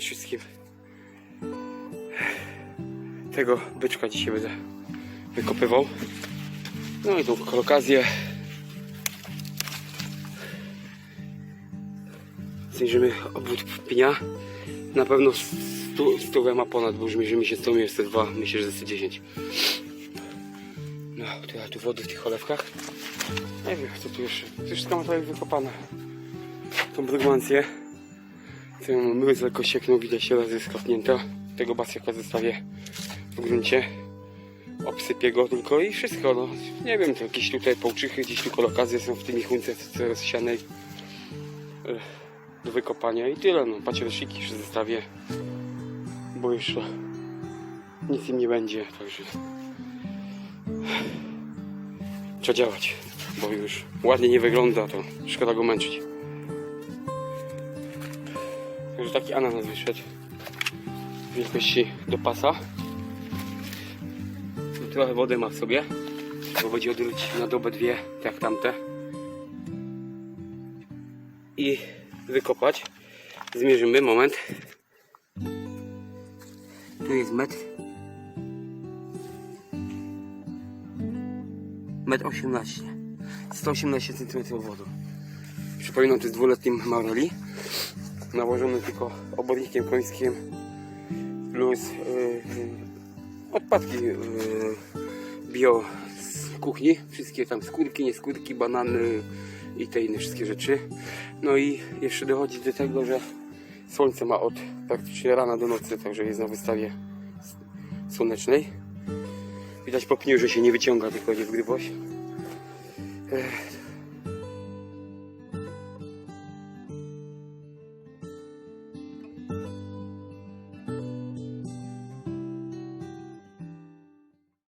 Wszystkim. Tego byczka dzisiaj będę wykopywał. No i tą okazję. Zniżymy obwód pnia. Na pewno stu, stówę ma ponad, bo już mierzymy się z tą jest 102, myślę, że 110. No, to ja tu wody w tych olewkach. Nie wiem, co tu jeszcze. To wszystko ma tutaj wykopane. Tą brygmancję. Co ją myły lekko siekną, widać razy jest kopnięta. Tego basiaka zostawię w gruncie. Obsypię go tylko i wszystko. No. Nie wiem, to jakieś tutaj połczychy, gdzieś tu kolokacje są w tym chunce co rozsianej do wykopania i tyle. No. Pacierszyki jeszcze zostawię, bo jeszcze nic im nie będzie, także trzeba działać, bo już ładnie nie wygląda, to szkoda go męczyć. Także taki ananas wyszedł wielkości do pasa. Trochę wody ma w sobie, bo będzie na dobę dwie, tak jak tamte. I wykopać. Zmierzymy, moment. Tu jest metr. Metr 18. 118 cm wodu. Przypominam, to jest dwuletnim Maroli. Nałożony tylko obornikiem końskim plus yy, odpadki yy, bio z kuchni. Wszystkie tam skórki, nieskórki, banany i te inne wszystkie rzeczy. No i jeszcze dochodzi do tego, że słońce ma od praktycznie rana do nocy, także jest na wystawie słonecznej. Widać po pniu, że się nie wyciąga, tylko nie w grywość. Ech,